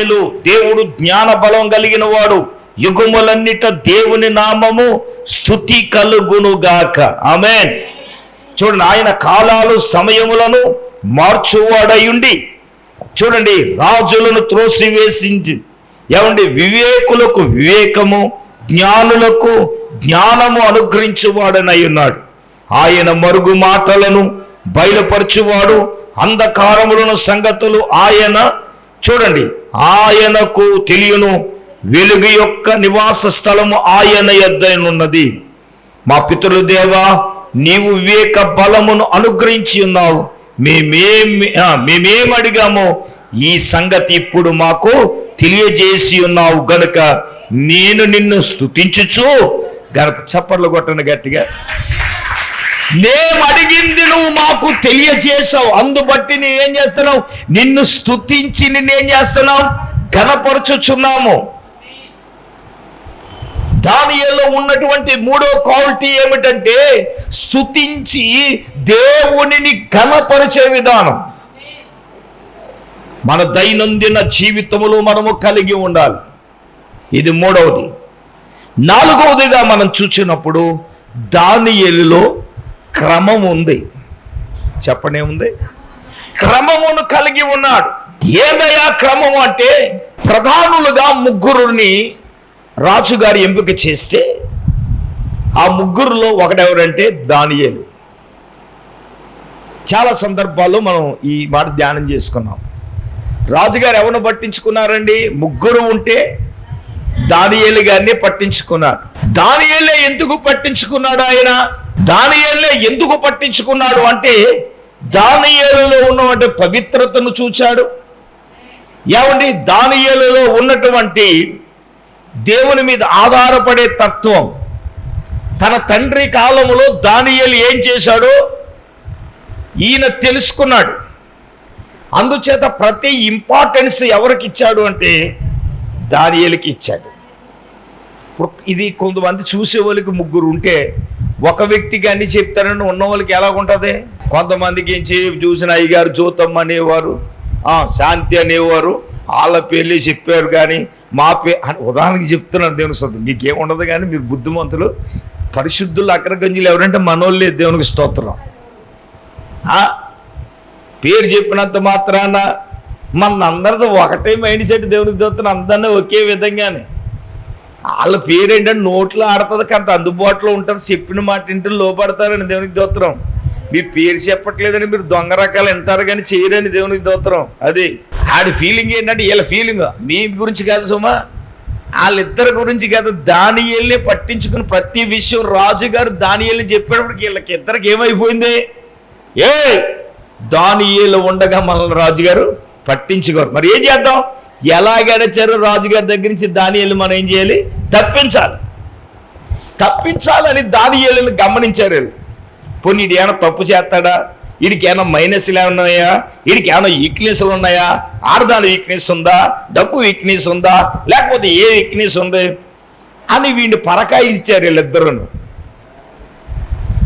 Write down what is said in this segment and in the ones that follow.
దానియేలు దేవుడు జ్ఞాన బలం కలిగిన వాడు యుగములన్నిట దేవుని నామము స్థుతి కలుగునుగాక. ఆమెన్. చూడండి ఆయన కాలాలు సమయములను మార్చువాడయుండి. చూడండి రాజులను త్రోసివేసింది. ఏమండి వివేకులకు వివేకము జ్ఞానులకు జ్ఞానము అనుగ్రహించువాడనై ఉన్నాడు ఆయన మరుగు మాటలను బయలుపరచువాడు అంధకారములను సంగతులు ఆయన. చూడండి ఆయనకు తెలియను వెలుగు యొక్క నివాస స్థలము ఆయన ఎద్దనున్నది మా పితరుల దేవా నీవు వివేక బలమును అనుగ్రహించి ఉన్నావు. మేమేమి మేమేం అడిగామో ఈ సంగతి ఇప్పుడు మాకు తెలియజేసి ఉన్నావు గనుక నేను నిన్ను స్థుతించుచు గనప చప్పట్లు కొట్టను గట్టిగా. మేము అడిగింది నువ్వు మాకు తెలియజేసావు అందుబట్టి నేనేం చేస్తున్నావు? నిన్ను స్తుతించి నిన్నేం చేస్తున్నావు? ఘనపరచుచున్నాము. దానియల్లో ఉన్నటువంటి మూడో క్వాలిటీ ఏమిటంటే స్తుతించి దేవునిని ఘనపరిచే విధానం. మన దైనందిన జీవితంలో మనము కలిగి ఉండాలి. ఇది మూడవది. నాలుగవదిగా మనం చూసినప్పుడు దానియేలులో క్రమం ఉంది చెప్పనే ఉంది క్రమమును కలిగి ఉన్నాడు. ఏదయా క్రమం అంటే ప్రధానులుగా ముగ్గురుని రాజుగారు ఎంపిక చేస్తే ఆ ముగ్గురులో ఒకడెవరంటే దానియేలు. చాలా సందర్భాల్లో మనం ఈ మాట ధ్యానం చేసుకున్నాం. రాజుగారు ఎవరిని పట్టించుకున్నారండి? ముగ్గురు ఉంటే దానియేలు గారిని పట్టించుకున్నాడు దానియేలే ఎందుకు పట్టించుకున్నాడు ఆయన? దానియల్లే ఎందుకు పట్టించుకున్నాడు అంటే దానియలలో ఉన్నటువంటి పవిత్రతను చూచాడు. ఏమండి? దానియలలో ఉన్నటువంటి దేవుని మీద ఆధారపడే తత్వం. తన తండ్రి కాలంలో దానియలు ఏం చేశాడో ఈయన తెలుసుకున్నాడు. అందుచేత ప్రతి ఇంపార్టెన్స్ ఎవరికి ఇచ్చాడు అంటే దానియలకి ఇచ్చాడు. ఇప్పుడు ఇది కొంతమంది చూసే వాళ్ళకి ముగ్గురు ఉంటే ఒక వ్యక్తికి అన్ని చెప్తారని ఉన్న వాళ్ళకి ఎలాగుంటుంది కొంతమందికి ఏం చేయి చూసిన అయ్యగారు జూతమ్మ అనేవారు శాంతి అనేవారు వాళ్ళ పేర్లు చెప్పారు కానీ మా పే ఉదాహరణకి చెప్తున్నాను దేవుని స్తోత్రం. మీకేముండదు కానీ మీరు బుద్ధిమంతులు పరిశుద్ధులు అగ్రగంజులు ఎవరంటే మనోళ్ళే దేవునికి స్తోత్రం. పేరు చెప్పినంత మాత్రాన మన అందరితో ఒకటే మైండ్ సెట్ దేవునికి దొరుకుతున్న అందరినీ ఒకే విధంగానే. వాళ్ళ పేరు ఏంటంటే నోట్లో ఆడుతుంది కంత అందుబాటులో ఉంటారు చెప్పిన మాట ఇంటి లోపడతారని దేవునికి దోత్రం మీ పేరు చెప్పట్లేదని మీరు దొంగ రకాలు వింటారు కానీ చేయరని దేవునికి దోత్రం అది ఆడి ఫీలింగ్ ఏంటంటే వీళ్ళ ఫీలింగ్ మీ గురించి కాదు సుమా వాళ్ళిద్దరి గురించి కాదు. దానియల్ని పట్టించుకుని ప్రతి విషయం రాజుగారు దానియల్ని చెప్పేటప్పటికి వీళ్ళకి ఇద్దరికి ఏమైపోయింది? ఏ దానియేలు ఉండగా మనల్ని రాజుగారు పట్టించుకోరు. మరి ఏం చేద్దాం? ఎలాగైనా రాజుగారి దగ్గర నుంచి దానియలు మనం ఏం చేయాలి? తప్పించాలి. తప్పించాలని దానియలను గమనించారు వీళ్ళు. పోనీ ఏమైనా తప్పు చేస్తాడా? వీడికి ఏమైనా మైనస్లు ఏమైనా ఉన్నాయా? వీడికి ఏమైనా వీక్నెస్లు ఉన్నాయా? ఆడదాని వీక్నెస్ ఉందా? డబ్బు వీక్నెస్ ఉందా? లేకపోతే ఏ వీక్నెస్ ఉంది? అని వీడిని పరకాయించారు వీళ్ళిద్దరును.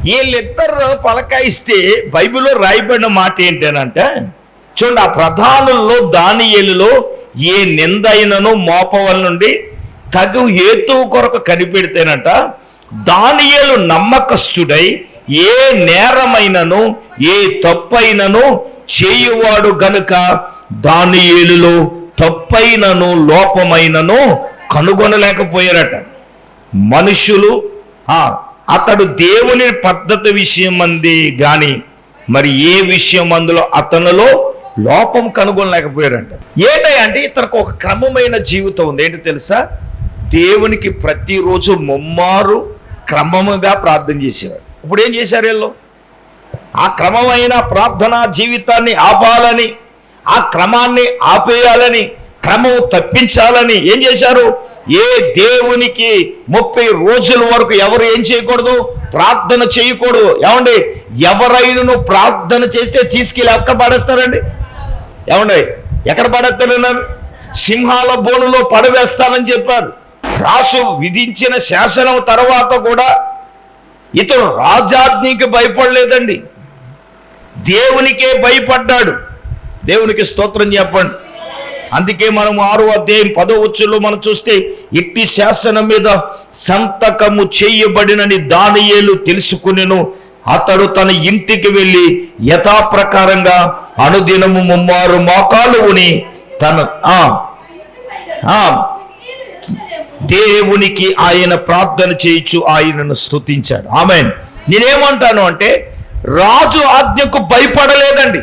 వీళ్ళిద్దరు పలకాయిస్తే బైబిల్లో రాయబడిన మాట ఏంటనంటే చూడండి ఆ ప్రధానుల్లో దానియేలులో ఏ నిందైనను మోపవల నుండి తగు హేతు కొరకు కనిపెడితేనంట దానియేలు నమ్మకస్తుడై ఏ నేరమైనను ఏ తప్పైనను చేయువాడు గనుక దానియేలులో తప్పైనను లోపమైనను కనుగొనలేకపోయారట. మనుషులు అతడు దేవుని పద్ధతి విషయం అంది కానీ మరి ఏ విషయం అందులో అతనిలో లోపం కనుగొనలేకపోయాడంట. ఏంటంటే అంటే ఇతనికి ఒక క్రమమైన జీవితం ఉంది. ఏంటి తెలుసా? దేవునికి ప్రతిరోజు ముమ్మారు క్రమముగా ప్రార్థన చేసేవాడు. ఇప్పుడు ఏం చేశారు వీళ్ళు? ఆ క్రమమైన ప్రార్థనా జీవితాన్ని ఆపాలని ఆ క్రమాన్ని ఆపేయాలని క్రమం తప్పించాలని ఏం చేశారు? ఏ దేవునికి ముప్పై రోజుల వరకు ఎవరు ఏం చేయకూడదు? ప్రార్థన చేయకూడదు. ఏమండి? ఎవరైనా ప్రార్థన చేస్తే తీసుకెళ్ళి ఎక్కడ పడేస్తారండి? ఏమండి ఎక్కడ పడేస్తారన్నారు సింహాల బోనులో పడవేస్తానని చెప్పారు. రాసు విధించిన శాసనం తర్వాత కూడా ఇతను రాజాజ్ఞికి భయపడలేదండి. దేవునికే భయపడ్డాడు. దేవునికి స్తోత్రం చెప్పండి. అందుకే మనం ఆరో అధ్యాయం పదో వచ్చులో మనం చూస్తే ఇట్టి శాసనం మీద సంతకము చేయబడినని దానియేలు తెలుసుకునేను. అతడు తన ఇంటికి వెళ్ళి యథాప్రకారంగా అనుదినము ముమ్మారు మోకాలు ఉని తన ఆ దేవునికి ఆయన ప్రార్థన చేయించు ఆయనను స్తుతించాడు. ఆమె నేనేమంటాను అంటే రాజు ఆజ్ఞకు భయపడలేదండి.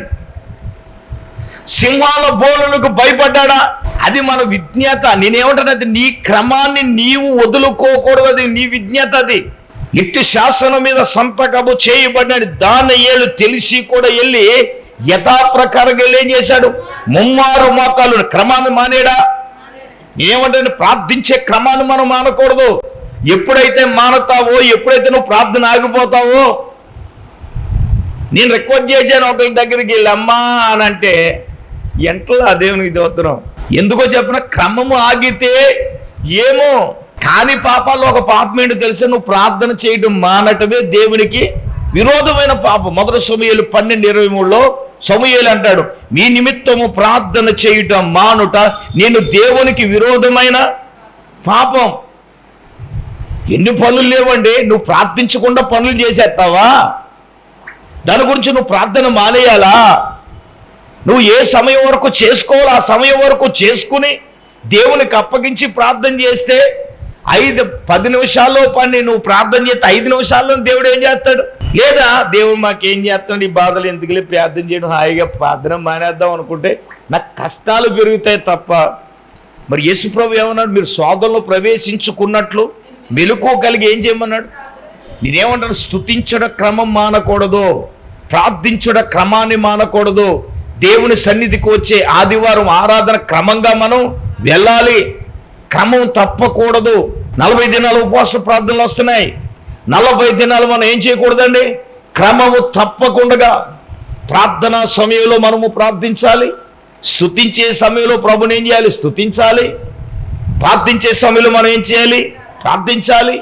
సింహాల బోలులకు భయపడ్డాడా? అది మన విజ్ఞత. నేనేమంటాను అది నీ క్రమాన్ని నీవు వదులుకోకూడదు అది నీ విజ్ఞత అది. ఇట్టి శాసనం మీద సంతకము చేయబడిన దాని ఏళ్ళు తెలిసి కూడా వెళ్ళి యథాప్రకారంగా ఏం చేశాడు? ముమ్మారు మోకాలు క్రమాన్ని మానేడా? ఏమంటే ప్రార్థించే క్రమాన్ని మనం మానకూడదు. ఎప్పుడైతే మానతావో ఎప్పుడైతే నువ్వు ప్రార్థన ఆగిపోతావో నేను రికార్డ్ చేశాను ఒకరి దగ్గరికి వెళ్ళమ్మా అని అంటే ఎంతలో దేవునికి దోత్రం ఎందుకో చెప్పిన క్రమము ఆగితే ఏమో కాని పాపాల్లో ఒక పాపం ఏంటో తెలిసి? నువ్వు ప్రార్థన చేయడం మానటమే దేవునికి విరోధమైన పాపం. మొదటి సమయాలు పన్నెండు ఇరవై మూడులో సమయాలు అంటాడు మీ నిమిత్తము ప్రార్థన చేయటం మానుట నేను దేవునికి విరోధమైన పాపం. ఎన్ని పనులు లేవండి నువ్వు ప్రార్థించకుండా పనులు చేసేస్తావా? దాని గురించి నువ్వు ప్రార్థన మానేయాలా? నువ్వు ఏ సమయం వరకు చేసుకోవాలి ఆ సమయం వరకు చేసుకుని దేవునికి అప్పగించి ప్రార్థన చేస్తే ఐదు పది నిమిషాల్లో పని నువ్వు ప్రార్థన చేస్తే ఐదు నిమిషాల్లో దేవుడు ఏం చేస్తాడు? లేదా దేవుడు మాకేం చేస్తాడు? ఈ బాధలు ఎందుకులే? ప్రార్థన చేయడం హాయిగా ప్రార్థన మానేద్దాం అనుకుంటే నాకు కష్టాలు పెరుగుతాయి తప్ప. మరి యేసుప్రభు ఏమన్నాడు? మీరు సోదరులు ప్రవేశించుకున్నట్లు మెలుకో కలిగి ఏం చేయమన్నాడు? నేనేమంటాను? స్థుతించడం క్రమం మానకూడదు. ప్రార్థించడం క్రమాన్ని మానకూడదు. దేవుని సన్నిధికి వచ్చే ఆదివారం ఆరాధన క్రమంగా మనం వెళ్ళాలి. క్రమం తప్పకూడదు. నలభై దినాలు ఉపవాస ప్రార్థనలు వస్తున్నాయి. నలభై దినాలు మనం ఏం చేయకూడదండి? క్రమము తప్పకుండా ప్రార్థన సమయంలో మనము ప్రార్థించాలి. స్థుతించే సమయంలో ప్రభుని ఏం చేయాలి? స్తుతించాలి. ప్రార్థించే సమయంలో మనం ఏం చేయాలి? ప్రార్థించాలి.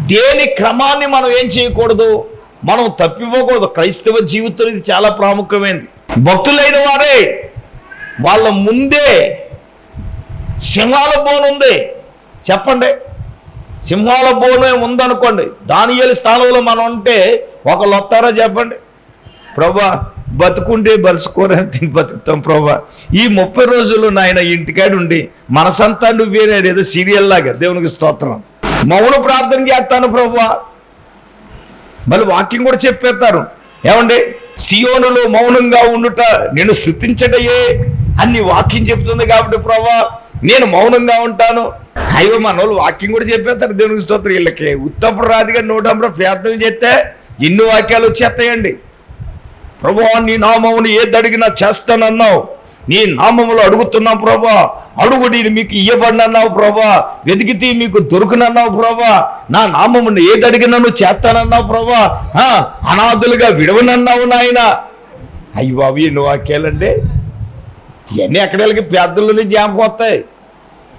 దేని క్రమాన్ని మనం ఏం చేయకూడదు? మనం తప్పిపోకూడదు క్రైస్తవ జీవితం ఇది చాలా ప్రాముఖ్యమైనది. భక్తులైన వారే వాళ్ళ ముందే సింహాల బోన్ ఉంది. చెప్పండి. సింహాల బోనే ఉందనుకోండి. దానియలు స్థానంలో మనం ఉంటే ఒకళ్ళు వస్తారో చెప్పండి. ప్రభా బతుకుంటే బరుసుకోరని బతుకుతాం ప్రభా. ఈ ముప్పై రోజులు నాయన ఇంటికాడ ఉండి మనసంతా నువ్వేనే ఏదో సీరియల్ లాగా దేవునికి స్తోత్రం. మౌన ప్రార్థన చేస్తాను ప్రభా. మళ్ళీ వాక్యం కూడా చెప్పేస్తారు. ఏమండి? సియోనులో మౌనంగా ఉండుట నేను స్థుతించటయే అన్ని వాక్యం చెప్తుంది కాబట్టి ప్రభా నేను మౌనంగా ఉంటాను. అయ్యో మన వాళ్ళు వాక్యం కూడా చెప్పేస్తారు దేవునికి స్తోత్రం. వీళ్ళకి ఉత్తప్పుడు రాదుగా నూటంలో ప్రార్థన చేస్తే ఎన్ని వాక్యాలు వచ్చేస్తాయండి ప్రభా నీ నామమును ఏది అడిగినా చేస్తానన్నావు. నీ నామములు అడుగుతున్నాం ప్రభా. అడుగు నేను మీకు ఇయ్యబడినన్నావు ప్రభా. వెతికితే మీకు దొరుకునన్నావు ప్రభా. నా నామమును ఏది అడిగినా నువ్వు చేస్తానన్నావు ప్రభా. అనాథులుగా విడవనన్నావు నాయన. అయ్యి బాబు ఎన్ని వాక్యాలండి. ఇవన్నీ ఎక్కడికి ప్రార్థనలోనే జ్ఞాపకం వస్తాయి.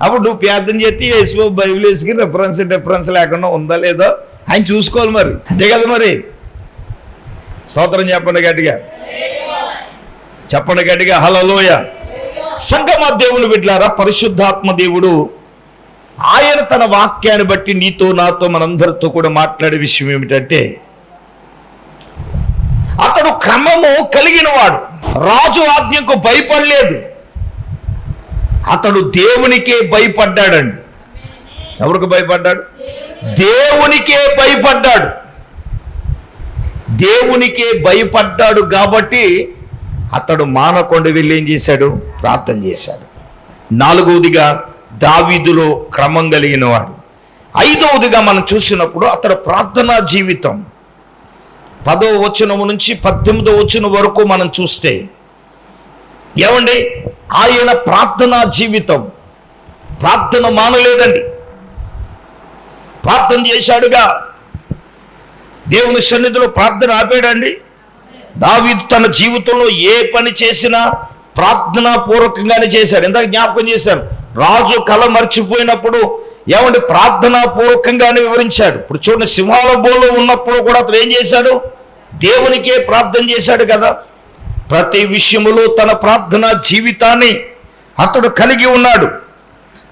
అప్పుడు నువ్వు ప్రార్థన చేస్తే యేసుబాబు బైబిల్ వేసుకుని రెఫరెన్స్ డిఫరెన్స్ లేకుండా ఉందా లేదో ఆయన చూసుకోవాలి మరి. అంతే కదా మరి? స్తోత్రం చెప్పండి గట్టిగా. చెప్పండి గట్టిగా. హలోయ సంగమ దేవుని బిడ్లారా పరిశుద్ధాత్మ దేవుడు ఆయన తన వాక్యాన్ని బట్టి నీతో నాతో మనందరితో కూడా మాట్లాడే విషయం ఏమిటంటే అతడు క్రమము కలిగిన వాడు రాజు ఆజ్ఞకు భయపడలేదు. అతడు దేవునికే భయపడ్డాడండి. ఎవరికి భయపడ్డాడు? దేవునికే భయపడ్డాడు. దేవునికే భయపడ్డాడు కాబట్టి అతడు మానకొండ వెళ్ళి ఏం చేశాడు? ప్రార్థన చేశాడు. నాలుగవదిగా దావీదులో క్రమం కలిగిన వాడు ఐదవదిగా మనం చూసినప్పుడు అతడు ప్రార్థనా జీవితం. పదో వచనము నుంచి పద్దెనిమిదో వచనం వరకు మనం చూస్తే ఏమండి? ఆయన ప్రార్థనా జీవితం. ప్రార్థన మానలేదండి. ప్రార్థన చేశాడుగా. దేవుని సన్నిధిలో ప్రార్థన ఆపాడండి. దావీదు తన జీవితంలో ఏ పని చేసినా ప్రార్థనా పూర్వకంగానే చేశాడు. ఇందాక జ్ఞాపకం చేశాను. రాజు కళ మర్చిపోయినప్పుడు ఏమంటే ప్రార్థనా పూర్వకంగానే వివరించాడు. ఇప్పుడు చూడండి సింహాల బోలో ఉన్నప్పుడు కూడా అతను ఏం చేశాడు? దేవునికే ప్రార్థన చేశాడు కదా. ప్రతి విషయములో తన ప్రార్థన జీవితాన్ని అతడు కలిగి ఉన్నాడు.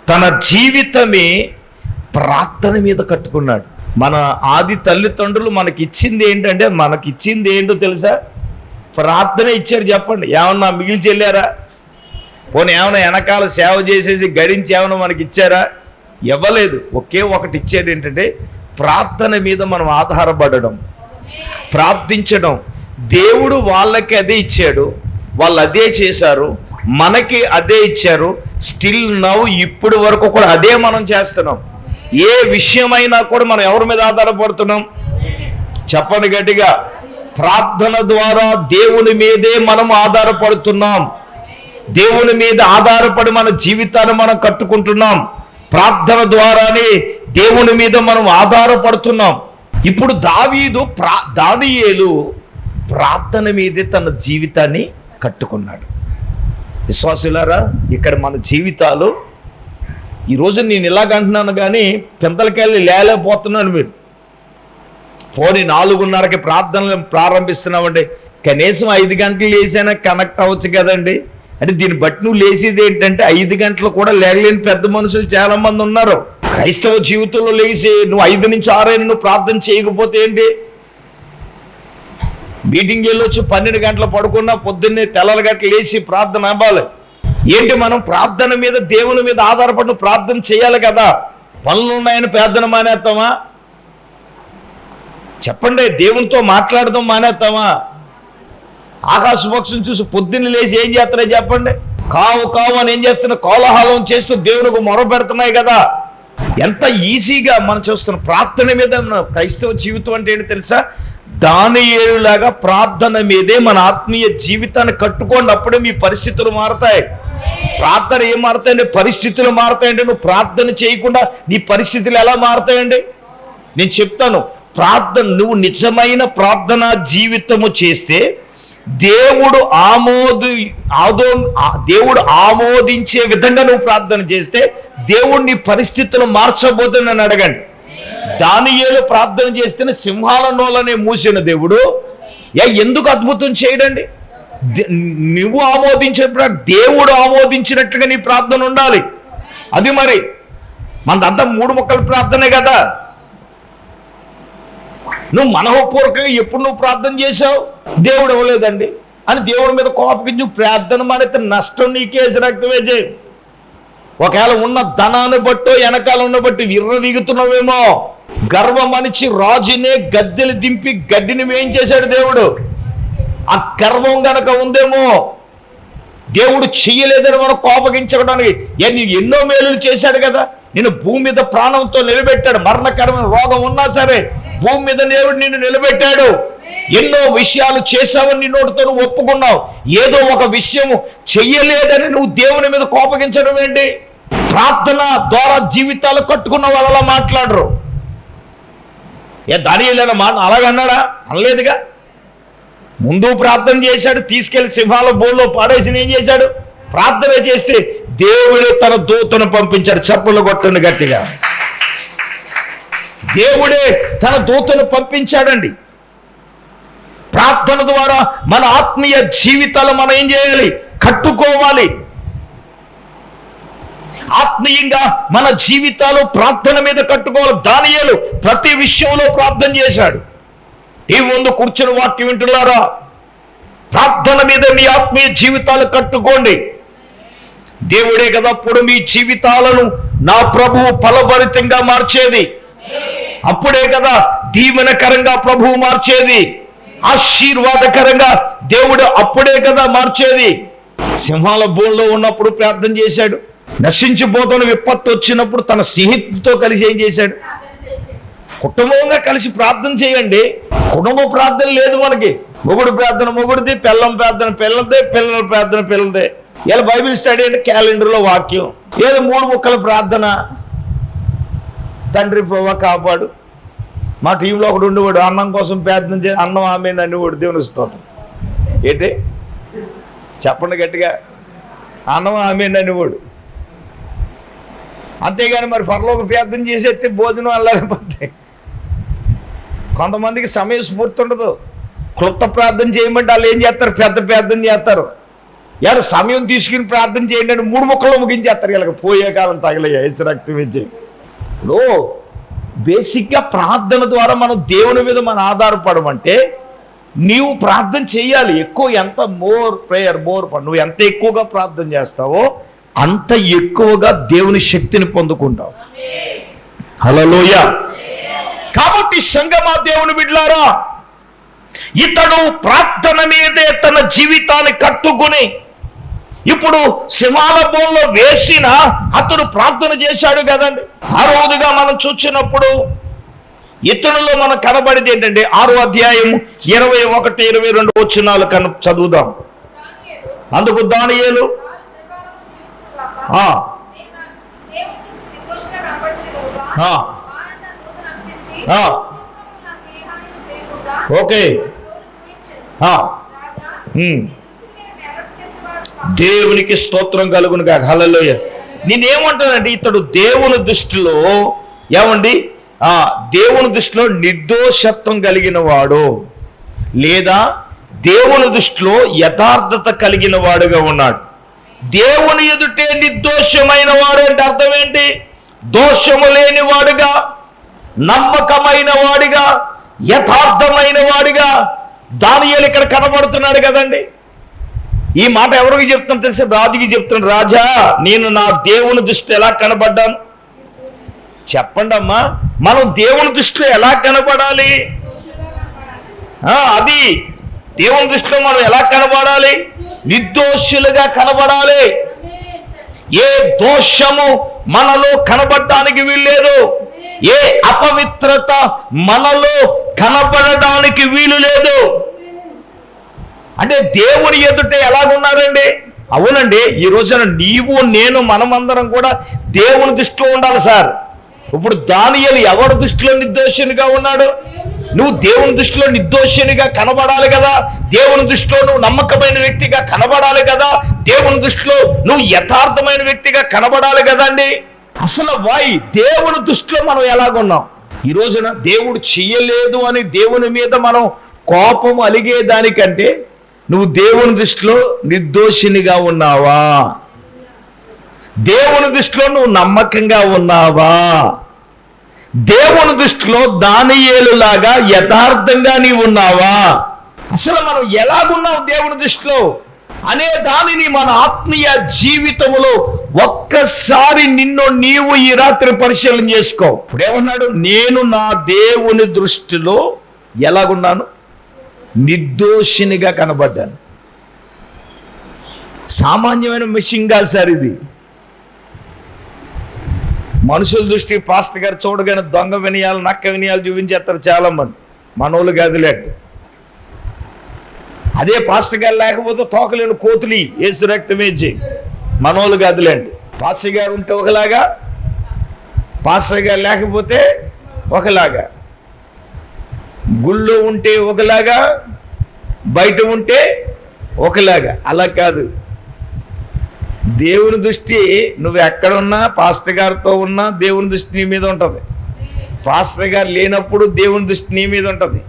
తన జీవితమే ప్రార్థన మీద కట్టుకున్నాడు. మన ఆది తల్లిదండ్రులు మనకిచ్చింది ఏంటంటే మనకిచ్చింది ఏంటో తెలుసా? ప్రార్థన ఇచ్చారు చెప్పండి. ఏమన్నా మిగిల్చి వెళ్ళారా? పోనీ ఏమైనా వెనకాల సేవ చేసేసి గడించి ఏమైనా మనకి ఇచ్చారా ఇవ్వలేదు. ఒకే ఒకటి ఇచ్చేది ఏంటంటే ప్రార్థన మీద మనం ఆధారపడడం ప్రార్థించడం. దేవుడు వాళ్ళకి అదే ఇచ్చాడు. వాళ్ళు అదే చేశారు. మనకి అదే ఇచ్చారు. స్టిల్ నవ్ ఇప్పుడు వరకు కూడా అదే మనం చేస్తున్నాం. ఏ విషయమైనా కూడా మనం ఎవరి మీద ఆధారపడుతున్నాం? చెప్పండి గట్టిగా. ప్రార్థన ద్వారా దేవుని మీదే మనం ఆధారపడుతున్నాం. దేవుని మీద ఆధారపడి మన జీవితాన్ని మనం కట్టుకుంటున్నాం. ప్రార్థన ద్వారానే దేవుని మీద మనం ఆధారపడుతున్నాం. ఇప్పుడు దావీదు ప్రా దానియేలు ప్రార్థన మీదే తన జీవితాన్ని కట్టుకున్నాడు. విశ్వాసులారా ఇక్కడ మన జీవితాలు ఈరోజు నేను ఇలాగంటున్నాను కానీ పెందలకెళ్ళి లేలేకపోతున్నాను మీరు. పోనీ నాలుగున్నరకి ప్రార్థనలు ప్రారంభిస్తున్నామండి. కనీసం ఐదు గంటలు లేసైనా కనెక్ట్ అవ్వచ్చు కదండి. అంటే దీన్ని బట్టి నువ్వు లేచేది ఏంటంటే ఐదు గంటలు కూడా లేగలేని పెద్ద మనుషులు చాలా మంది ఉన్నారు. క్రైస్తవ జీవితంలో లేచి నువ్వు ఐదు నుంచి ఆరైనా నువ్వు ప్రార్థన చేయకపోతే ఏంటి? మీటింగ్ వెళ్ళొచ్చు పన్నెండు గంటలు పడుకున్నా పొద్దున్నే తెల్లలు గట్ల లేచి ప్రార్థన అవ్వాలి. ఏంటి మనం ప్రార్థన మీద దేవుని మీద ఆధారపడి ప్రార్థన చేయాలి కదా? పనులు ఉన్నాయని ప్రార్థన మానేస్తామా? చెప్పండి దేవునితో మాట్లాడదాం మానేస్తామా? ఆకాశ పక్షులు చూసి పొద్దున్న లేచి ఏం చేస్తున్నాయి చెప్పండి. కావు కావు అని ఏం చేస్తున్న? కోలాహలం చేస్తూ దేవునికి మొర పెడుతున్నాయి కదా? ఎంత ఈజీగా మనం చూస్తున్న ప్రార్థన మీద క్రైస్తవ జీవితం అంటే ఏంటి తెలుసా? దాని ప్రార్థన మీదే మన ఆత్మీయ జీవితాన్ని కట్టుకోండి అప్పుడే మీ పరిస్థితులు మారతాయి. ప్రార్థన ఏం మారుతాయండి? పరిస్థితులు మారతాయండి. నువ్వు ప్రార్థన చేయకుండా నీ పరిస్థితులు ఎలా మారతాయండి? నేను చెప్తాను. ప్రార్థన నువ్వు నిజమైన ప్రార్థన జీవితము చేస్తే దేవుడు ఆమోదు ఆదో దేవుడు ఆమోదించే విధంగా నువ్వు ప్రార్థన చేస్తే దేవుడు నీ పరిస్థితులు మార్చబోతుందని అడగండి. దానియేలు ప్రార్థన చేస్తేనే సింహాల నోలనే మూసిన దేవుడు. ఏ ఎందుకు అద్భుతం చేయడండి? నువ్వు ఆమోదించిన దేవుడు ఆమోదించినట్టుగా నీ ప్రార్థన ఉండాలి. అది మరి. మనదంతా మూడు మొక్కల ప్రార్థనే కదా. నువ్వు మనహపూర్వకంగా ఎప్పుడు నువ్వు ప్రార్థన చేశావు? దేవుడు ఇవ్వలేదండి. అని దేవుడి మీద కోపకి ప్రార్థన మానేస్తే నష్టం నీకేసి రక్తమే చేయి ఒకవేళ ఉన్న ధనాన్ని బట్టో వెనకాల ఉన్న బట్టి విర్ర దిగుతున్నావేమో గర్వం అనిచి రాజునే గద్దెలు దింపి గడ్డిని ఏం చేశాడు దేవుడు. ఆ గర్వం గనక ఉందేమో దేవుడు చెయ్యలేదని మనం కోపగించడానికి నేను ఎన్నో మేలులు చేశాడు కదా. నేను భూమి మీద ప్రాణంతో నిలబెట్టాడు. మరణకరమైన రోగం ఉన్నా సరే భూమి మీద దేవుడు నిన్ను నిలబెట్టాడు. ఎన్నో విషయాలు చేశావని నోటితో నువ్వు ఒప్పుకున్నావు. ఏదో ఒక విషయము చెయ్యలేదని నువ్వు దేవుని మీద కోపగించడం ఏంటి? ప్రార్థన ద్వారా జీవితాలు కట్టుకున్న వాళ్ళలా మాట్లాడరు. ఏ దాని మా అలాగన్నాడా అనలేదుగా? ముందు ప్రార్థన చేశాడు తీసుకెళ్ళి సింహాల బోల్లో పాడేసి ఏం చేశాడు? ప్రార్థన చేస్తే దేవుడే తన దూతను పంపించాడు చెప్పులు కొట్టండి గట్టిగా. దేవుడే తన దూతను పంపించాడండి. ప్రార్థన ద్వారా మన ఆత్మీయ జీవితాలు మనం ఏం చేయాలి? కట్టుకోవాలి. ఆత్మీయంగా మన జీవితాలు ప్రార్థన మీద కట్టుకోవాలి. దానియేలు ప్రతి విషయంలో ప్రార్థన చేశాడు. ఈ ముందు కూర్చుని వాక్యం వింటున్నారా? ప్రార్థన మీద మీ ఆత్మీయ జీవితాలు కట్టుకోండి. దేవుడే కదా అప్పుడు మీ జీవితాలను నా ప్రభువు ఫలభరితంగా మార్చేది. అప్పుడే కదా దీవెనకరంగా ప్రభువు మార్చేది. ఆశీర్వాదకరంగా దేవుడు అప్పుడే కదా మార్చేది. సింహాల బోన్లో ఉన్నప్పుడు ప్రార్థన చేశాడు. నశించిపోతున్న విపత్తు వచ్చినప్పుడు తన స్నేహితుడితో కలిసి ఏం చేశాడు? కుటుంబంగా కలిసి ప్రార్థన చేయండి. కుటుంబ ప్రార్థన లేదు మనకి. మొగుడు ప్రార్థన మొగుడిది పిల్లం ప్రార్థన పిల్లలదే పిల్లల ప్రార్థన పిల్లలదే. ఇలా బైబిల్ స్టడీ అంటే క్యాలెండర్లో వాక్యం. ఏదో మూడు ముక్కల ప్రార్థన. తండ్రి ప్రభా కాపాడు. మా టీంలో ఒకడు ఉండేవాడు. అన్నం కోసం ప్రార్థన చే అన్నం ఆమె అనేవాడు దేవుని స్తోత్రం. ఏంటి? చెప్పండి గట్టిగా. అన్నం ఆమె అనేవాడు అంతేగాని మరి పరలోక ప్రార్థన చేసేస్తే భోజనం అల్లారిపోతే కొంతమందికి సమయ స్ఫూర్తి ఉండదు. క్లుప్త ప్రార్థన చేయమంటే వాళ్ళు ఏం చేస్తారు? పెద్ద ప్రార్థన చేస్తారు. ఎవరు సమయం తీసుకుని ప్రార్థన చేయండి అని మూడు ముక్కలు ముగించేస్తారు. వీళ్ళకి పోయే కాలం తగలయ్యా ఏసు రక్తం ఇచ్చి. ఇప్పుడు బేసిక్గా ప్రార్థన ద్వారా మనం దేవుని మీద మనం ఆధారపడమంటే నీవు ప్రార్థన చేయాలి. ఎక్కువ ఎంత మోర్ ప్రేయర్ మోర్ నువ్వు ఎంత ఎక్కువగా ప్రార్థన చేస్తావో అంత ఎక్కువగా దేవుని శక్తిని పొందుకుంటావు. హలలోయ కాబట్టి సంగమా దేవుని బిడ్లారా ఇతడు ప్రార్థన మీదే తన జీవితాన్ని కట్టుకుని ఇప్పుడు సింహాల బోన్లో వేసిన అతడు ప్రార్థన చేశాడు కదండి. ఆ రోజుగా మనం చూసినప్పుడు ఇతరులో మనం కనబడింది ఏంటంటే ఆరో అధ్యాయం ఇరవై ఒకటి ఇరవై రెండు వచ్చినాలు కను చదువుదాం. అందుకు దానియేలు ఓకే. దేవునికి స్తోత్రం కలుగును కాక హల్లెలూయ. నేనేమంటానంటే ఇతడు దేవుని దృష్టిలో ఏమండి? ఆ దేవుని దృష్టిలో నిర్దోషత్వం కలిగిన వాడు లేదా దేవుని దృష్టిలో యథార్థత కలిగిన వాడుగా ఉన్నాడు. దేవుని ఎదుటే నిర్దోషమైన వాడు అంటే అర్థం ఏంటి దోషము లేని వాడుగా నమ్మకమైన వాడిగా యథార్థమైన వాడిగా దానియేలు ఇక్కడ కనబడుతున్నాడు కదండి. ఈ మాట ఎవరికి చెప్తాను తెలిసి? రాజుకి చెప్తున్నాడు రాజా నేను నా దేవుని దృష్టి ఎలా కనబడ్డాను? చెప్పండి అమ్మా మనం దేవుని దృష్టిలో ఎలా కనబడాలి? అది దేవుని దృష్టిలో మనం ఎలా కనబడాలి? నిర్దోషులుగా కనబడాలి. ఏ దోషము మనలో కనబడటానికి వీల్లేదు. ఏ అపవిత్రత మనలో కనబడడానికి వీలు లేదు అంటే దేవుని ఎదుట ఎలాగున్నారండి? అవునండి ఈ రోజున నీవు నేను మనమందరం కూడా దేవుని దృష్టిలో ఉండాలి సార్. ఇప్పుడు దానియలు ఎవరి దృష్టిలో నిర్దోషినిగా ఉన్నాడు? నువ్వు దేవుని దృష్టిలో నిర్దోషినిగా కనబడాలి కదా. దేవుని దృష్టిలో నువ్వు నమ్మకమైన వ్యక్తిగా కనబడాలి కదా. దేవుని దృష్టిలో నువ్వు యథార్థమైన వ్యక్తిగా కనబడాలి కదండి. అసలు వాయి దేవుని దృష్టిలో మనం ఎలాగున్నాం? ఈ రోజున దేవుడు చెయ్యలేదు అని దేవుని మీద మనం కోపం అలిగే దానికంటే నువ్వు దేవుని దృష్టిలో నిర్దోషినిగా ఉన్నావా? దేవుని దృష్టిలో నువ్వు నమ్మకంగా ఉన్నావా? దేవుని దృష్టిలో దానియేలులాగా యథార్థంగా నీవు ఉన్నావా? అసలు మనం ఎలాగున్నాం దేవుని దృష్టిలో? అనే దానిని మన ఆత్మీయ జీవితంలో ఒక్కసారి నిన్ను నీవు ఈ రాత్రి పరిశీలన చేసుకో. ఇప్పుడు ఏమన్నాడు? నేను నా దేవుని దృష్టిలో ఎలాగున్నాను? నిర్దోషినిగా కనబడ్డాను. సామాన్యమైన మిషన్ కాదు సార్ ఇది. మనుషుల దృష్టి పాస్ట్ గారు చూడగానే దొంగ వినయాలు నక్క వినయాలు చూపించేస్తారు చాలా మంది మనోళ్ళు గదిలేట్ అదే పాస్టర్ గారు లేకపోతే తోకలేని కోతులి ఏసు రక్తమేచి మనోళ్ళు గదిలేండి పాస్టర్ గారు ఉంటే ఒకలాగా పాస్టర్ గారు లేకపోతే ఒకలాగా. గుళ్ళు ఉంటే ఒకలాగా బయట ఉంటే ఒకలాగా. అలా కాదు. దేవుని దృష్టి నువ్వు ఎక్కడున్నా పాస్టర్ గారితో ఉన్నా దేవుని దృష్టి నీ మీద ఉంటుంది. పాస్టర్ గారు లేనప్పుడు దేవుని దృష్టి నీ మీద ఉంటుంది.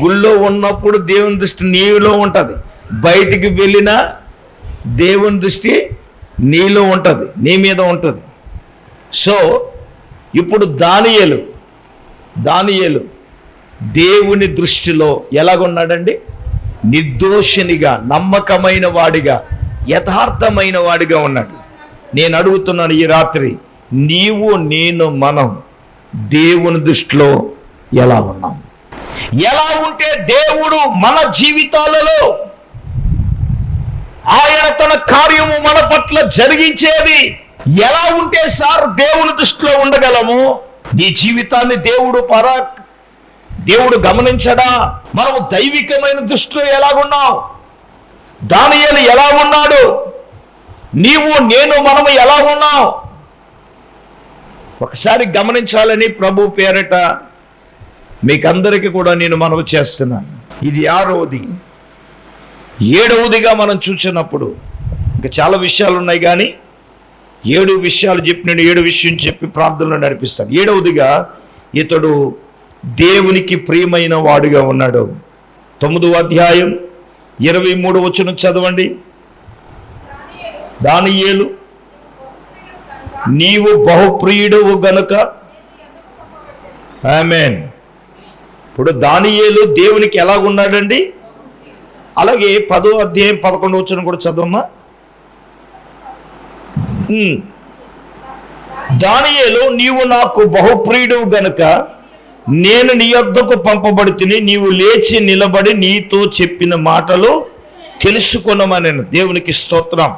గుళ్ళో ఉన్నప్పుడు దేవుని దృష్టి నీలో ఉంటుంది. బయటికి వెళ్ళినా దేవుని దృష్టి నీలో ఉంటుంది నీ మీద ఉంటుంది. సో ఇప్పుడు దానియలు దానియేలు దేవుని దృష్టిలో ఎలాగున్నాడండి? నిర్దోషినిగా నమ్మకమైన వాడిగా యథార్థమైన వాడిగా ఉన్నాడు. నేను అడుగుతున్నాను ఈ రాత్రి నీవు నేను మనం దేవుని దృష్టిలో ఎలా ఉన్నాం? ఎలా ఉంటే దేవుడు మన జీవితాలలో ఆయన తన కార్యము మన పట్ల జరిగించేది? ఎలా ఉంటే సార్ దేవుని దృష్టిలో ఉండగలము? నీ జీవితాన్ని దేవుడు పరా దేవుడు గమనించడా? మనము దైవికమైన దృష్టిలో ఎలాగున్నాం? దానియలు ఎలా ఉన్నాడు? నీవు నేను మనము ఎలా ఉన్నాం? ఒకసారి గమనించాలని ప్రభు పేరట మీకందరికీ కూడా నేను మనవి చేస్తున్నాను. ఇది ఆరవది. ఏడవదిగా మనం చూసినప్పుడు ఇంకా చాలా విషయాలు ఉన్నాయి కానీ ఏడు విషయాలు చెప్పి నేను ఏడు విషయం చెప్పి ప్రార్థనలో నడిపిస్తాను. ఏడవదిగా ఇతడు దేవునికి ప్రియమైన వాడుగా ఉన్నాడు. తొమ్మిదో అధ్యాయం ఇరవై మూడు వచ్చిన చదవండి. దానియేలు నీవు బహుప్రియుడువు గనుక. ఆమెన్. ఇప్పుడు దానియేలు దేవునికి ఎలాగున్నాడండి అలాగే పదో అధ్యాయం పదకొండు వచ్చిన కూడా చదవమ్మా. దానియేలు నీవు నాకు బహుప్రియుడు గనుక. నేను నీ యొద్దకు పంపబడుతుని నీవు లేచి నిలబడి నీతో చెప్పిన మాటలు తెలుసుకున్నామని దేవునికి స్తోత్రం.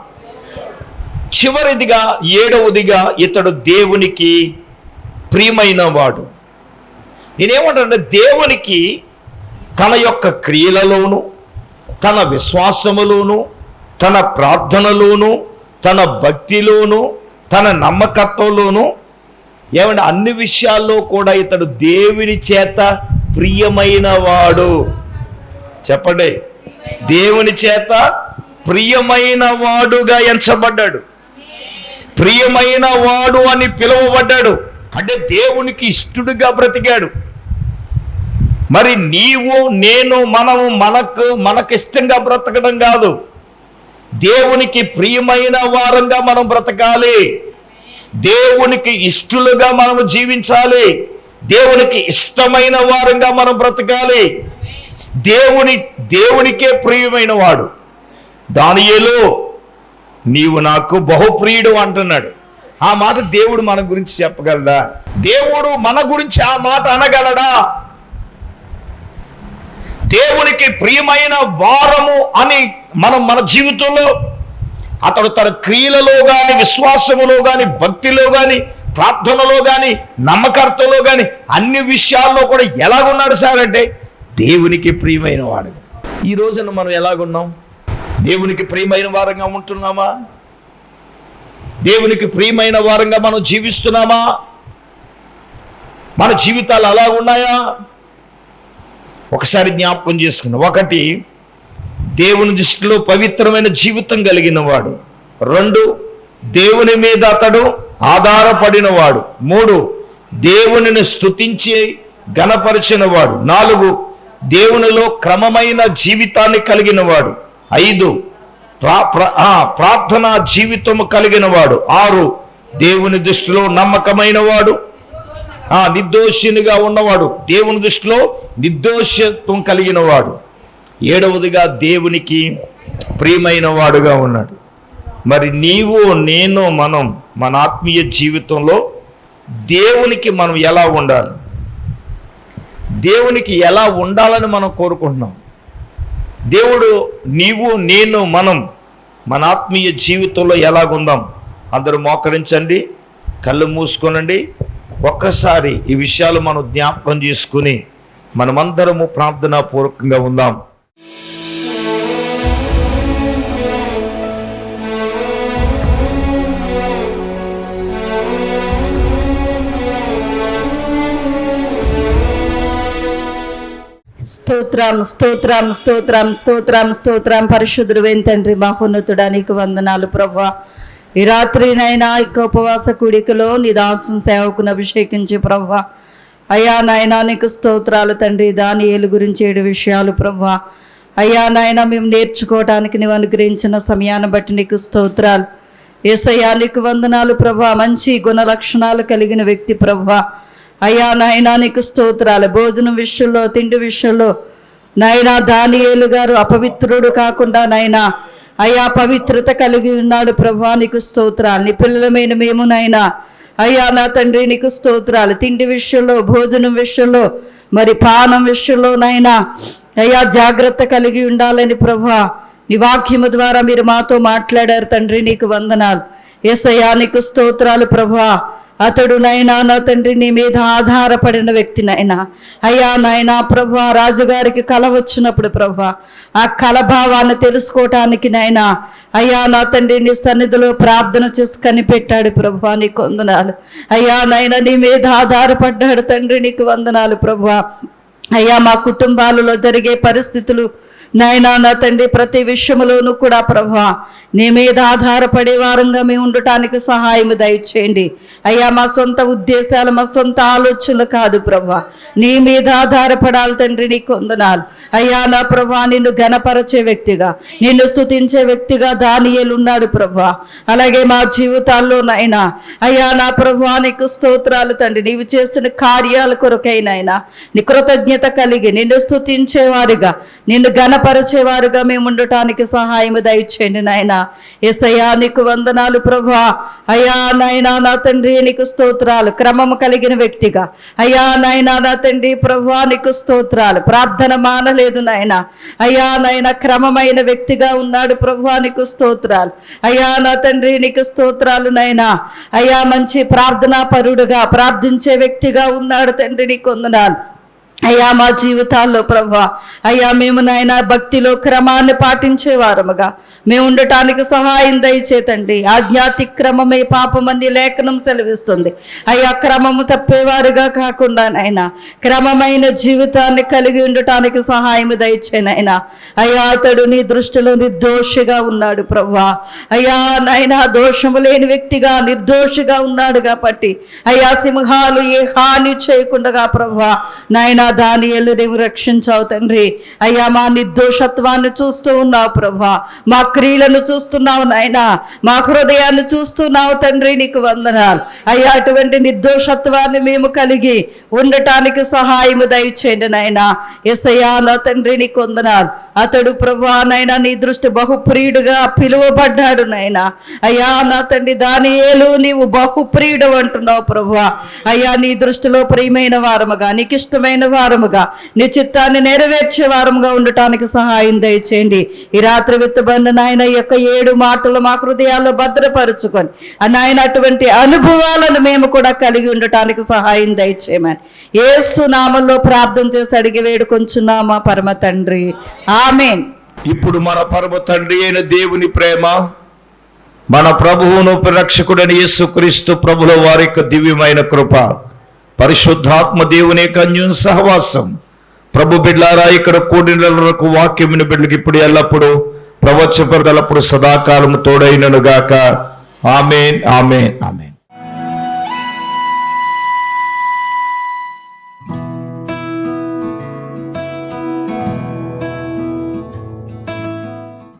చివరిదిగా ఏడవదిగా ఇతడు దేవునికి ప్రియమైన వాడు నేనేమంటానంటే దేవునికి తన యొక్క క్రియలలోను తన విశ్వాసములోను తన ప్రార్థనలోను తన భక్తిలోను తన నమ్మకత్వంలోను ఏమంటే అన్ని విషయాల్లో కూడా ఇతడు దేవుని చేత ప్రియమైన వాడు. చెప్పండి. దేవుని చేత ప్రియమైన వాడుగా ఎంచబడ్డాడు. ప్రియమైన వాడు అని పిలువబడ్డాడు. అంటే దేవునికి ఇష్టడుగా బ్రతికాడు. మరి నీవు నేను మనము మనకు మనకు ఇష్టంగా బ్రతకడం కాదు. దేవునికి ప్రియమైన వారంగా మనం బ్రతకాలి. దేవునికి ఇష్టలుగా మనం జీవించాలి. దేవునికి ఇష్టమైన వారంగా మనం బ్రతకాలి. దేవుని దేవునికే ప్రియమైన వాడు. దానియేలో నీవు నాకు బహుప్రియుడు అంటున్నాడు. ఆ మాట దేవుడు మన గురించి చెప్పగలడా? దేవుడు మన గురించి ఆ మాట అనగలడా? దేవునికి ప్రియమైన వారము అని మనం మన జీవితంలో అతడు తన క్రియలలో కానీ విశ్వాసములో కానీ భక్తిలో కానీ ప్రార్థనలో కానీ నమ్మకర్తలో కానీ అన్ని విషయాల్లో కూడా ఎలాగున్నాడు సార్ అంటే దేవునికి ప్రియమైన వాడు. ఈ రోజున మనం ఎలాగున్నాం? దేవునికి ప్రియమైన వారంగా ఉంటున్నామా? దేవునికి ప్రియమైన వారంగా మనం జీవిస్తున్నామా? మన జీవితాలు అలా ఉన్నాయా ఒకసారి జ్ఞాపకం చేసుకున్నాం ఒకటి దేవుని దృష్టిలో పవిత్రమైన జీవితం కలిగిన వాడు రెండు దేవుని మీద అతడు ఆధారపడినవాడు. మూడు దేవునిని స్తుతించి గణపరిచినవాడు నాలుగు దేవునిలో క్రమమైన జీవితాన్ని కలిగినవాడు. ఐదు ప్రా ప్రార్థనా జీవితము కలిగినవాడు. ఆరు దేవుని దృష్టిలో నమ్మకమైన వాడు నిర్దోషినిగా ఉన్నవాడు. దేవుని దృష్టిలో నిర్దోషత్వం కలిగినవాడు. ఏడవదిగా దేవునికి ప్రియమైన వాడుగా ఉన్నాడు. మరి నీవు నేను మనం మన ఆత్మీయ జీవితంలో దేవునికి మనం ఎలా ఉండాలి? దేవునికి ఎలా ఉండాలని మనం కోరుకుంటున్నాం? దేవుడు నీవు నేను మనం మన ఆత్మీయ జీవితంలో ఎలాగుందాం? అందరూ మోకరించండి కళ్ళు మూసుకోనండి. ఒక్కసారి ఈ విషయాలు మనం జ్ఞాపకం చేసుకుని మనమందరము ప్రార్థనాపూర్వకంగా ఉందాం. స్తోత్రం స్తోత్రం స్తోత్రం స్తోత్రం స్తోత్రం పరిశుద్ధుడు తండ్రి మహోన్నతుడా నీకు వందనాలు ప్రభా ఈ రాత్రినైనా ఇక ఉపవాస కూడికలో నీ దాసం సేవకును అభిషేకించి ప్రభా అయ్యా నాయనా నీకు స్తోత్రాలు తండ్రి దాని ఏలు గురించి ఏడు విషయాలు ప్రభా అయ్యా నాయన మేము నేర్చుకోవటానికి నువ్వు అనుగ్రహించిన సమయాన్ని బట్టి నీకు స్తోత్రాలు. ఏసయ్యా నీకు వందనాలు ప్రభా. మంచి గుణ లక్షణాలు కలిగిన వ్యక్తి ప్రభా. అయ్యా నాయన నీకు స్తోత్రాలు. భోజనం విషయంలో తిండి విషయంలో నాయనా దానియేలు గారు అపవిత్రుడు కాకుండా నాయనా అయ్యా పవిత్రత కలిగి ఉన్నాడు ప్రభా. నీకు స్తోత్రాలు. నీ పిల్లలమైన మేము నాయనా అయ్యా నా తండ్రి నీకు స్తోత్రాలు. తిండి విషయంలో భోజనం విషయంలో మరి పానం విషయంలో నాయనా అయ్యా జాగ్రత్త కలిగి ఉండాలని ప్రభా. నీ వాక్యము ద్వారా మీరు మాతో మాట్లాడారు తండ్రి నీకు వందనాలు. ఏసయ్యా నీకు స్తోత్రాలు ప్రభా. అతడు నైనా నా తండ్రి నీ మీద ఆధారపడిన వ్యక్తి నైనా అయ్యా నాయనా ప్రభా రాజుగారికి కల వచ్చినప్పుడు ప్రభా. ఆ కల భావాన్ని తెలుసుకోవటానికి నైనా అయ్యా నా తండ్రి నీ సన్నిధిలో ప్రార్థన చేసి కనిపెట్టాడు ప్రభా నీకు వందనాలు. అయ్యా నాయన నీ మీద ఆధారపడ్డాడు తండ్రి నీకు వందనాలు ప్రభా. అయ్యా మా కుటుంబాలలో జరిగే పరిస్థితులు నాయనా నా తండ్రి ప్రతి విషయంలోనూ కూడా ప్రభా నీ మీద ఆధారపడే వారంగా మేము ఉండటానికి సహాయం దయచేయండి. అయ్యా మా సొంత ఉద్దేశాలు మా సొంత ఆలోచనలు కాదు ప్రభా. నీ మీద ఆధారపడాలి తండ్రి నీ కొందనాలు. అయ్యా నా ప్రభా నిన్ను గణపరచే వ్యక్తిగా నిన్ను స్తుతించే వ్యక్తిగా దానియేలు ఉన్నాడు ప్రభా. అలాగే మా జీవితాల్లో నైనా అయ్యా నా ప్రభా నీకు స్తోత్రాలు తండ్రి. నీవు చేసిన కార్యాల కొరకైనాయన నీ కృతజ్ఞత కలిగి నిన్ను స్తుతించేవారిగా నిన్ను గణపరచేవారుగా మేము ఉండటానికి సహాయం దయచేయండి నాయనా. ఎసయ్యా నీకు వందనాలు ప్రభా అయ్యా నాయనా నా తండ్రి నీకు స్తోత్రాలు. క్రమము కలిగిన వ్యక్తిగా. అయ్యా నాయనా నా తండ్రి ప్రభా నీకు స్తోత్రాలు. ప్రార్థన మానలేదు నాయన. అయ్యా నాయన క్రమమైన వ్యక్తిగా ఉన్నాడు ప్రభా నీకు స్తోత్రాలు. అయ్యా నా తండ్రి నీకు స్తోత్రాలు నాయనా. అయ్యా మంచి ప్రార్థనా పరుడుగా ప్రార్థించే వ్యక్తిగా ఉన్నాడు తండ్రి నీకు వందనాలు. అయ్యా మా జీవితాల్లో ప్రభా అయ్యా మేము నాయన భక్తిలో క్రమాన్ని పాటించేవారముగా. మేము ఉండటానికి సహాయం దయచేతండి. ఆజ్ఞాతిక్రమమే పాపమని లేఖనం సెలవిస్తుంది. అయ్యా క్రమము తప్పేవారుగా కాకుండా నాయన క్రమమైన జీవితాన్ని కలిగి ఉండటానికి సహాయం దయచేనైనా అయ్యా అతడు నీ దృష్టిలో నిర్దోషిగా ఉన్నాడు ప్రభా. అయ్యా నాయన దోషము లేని వ్యక్తిగా నిర్దోషిగా ఉన్నాడు కాబట్టి అయ్యా సింహాలు ఏ హాని చేయకుండా ప్రభా నాయన దానియలు నీవు రక్షించావు తండ్రి. అయ్యా మా నిర్దోషత్వాన్ని చూస్తూ ఉన్నావు ప్రభా. మా క్రియలను చూస్తున్నావు నాయన. మా హృదయాన్ని చూస్తున్నావు తండ్రి నీకు వందనాలు. అయ్యా అటువంటి నిర్దోషత్వాన్ని మేము కలిగి ఉండటానికి సహాయము దయచేయండి నాయన. ఎసయా నా తండ్రి నీకు వందనాలు. అతడు ప్రభా నాయన నీ దృష్టి బహుప్రియుడుగా పిలువబడ్డాడు నాయన. అయ్యా నా తండ్రి దానియేలు నీవు బహుప్రియుడు అంటున్నావు ప్రభా. అయ్యా నీ దృష్టిలో ప్రియమైన వారముగా నీకు ఇష్టమైన వారముగా నీ చిత్తాన్ని నెరవేర్చే వారముగా ఉండటానికి సహాయం దయచేయండి. ఈ రాత్రి విత్తబండ నాయన యొక్క ఏడు మాటలు మా హృదయాల్లో భద్రపరుచుకొని నాయన అటువంటి అనుభవాలను మేము కూడా కలిగి ఉండటానికి సహాయం దయచేయమని. ఏసు నామంలో ప్రార్థన చేసి అడిగి వేడుకొంచున్నామా పరమ తండ్రి. ఆమెన్. ఇప్పుడు మన పరమ తండ్రి అయిన దేవుని ప్రేమ మన ప్రభువును రక్షకుడని యేసుక్రీస్తు ప్రభుల వారి యొక్క దివ్యమైన కృప పరిశుద్ధాత్మ దేవుని యొక్క అన్యోన్య సహవాసం. ప్రభు బిడ్లారా ఇక్కడ కూడినలకు వాక్యముని బిడ్డలకు ఇప్పుడు ఎల్లప్పుడు ప్రవచపరదలప్పుడు సదాకాలము తోడైనను గాక. Amen amen amen.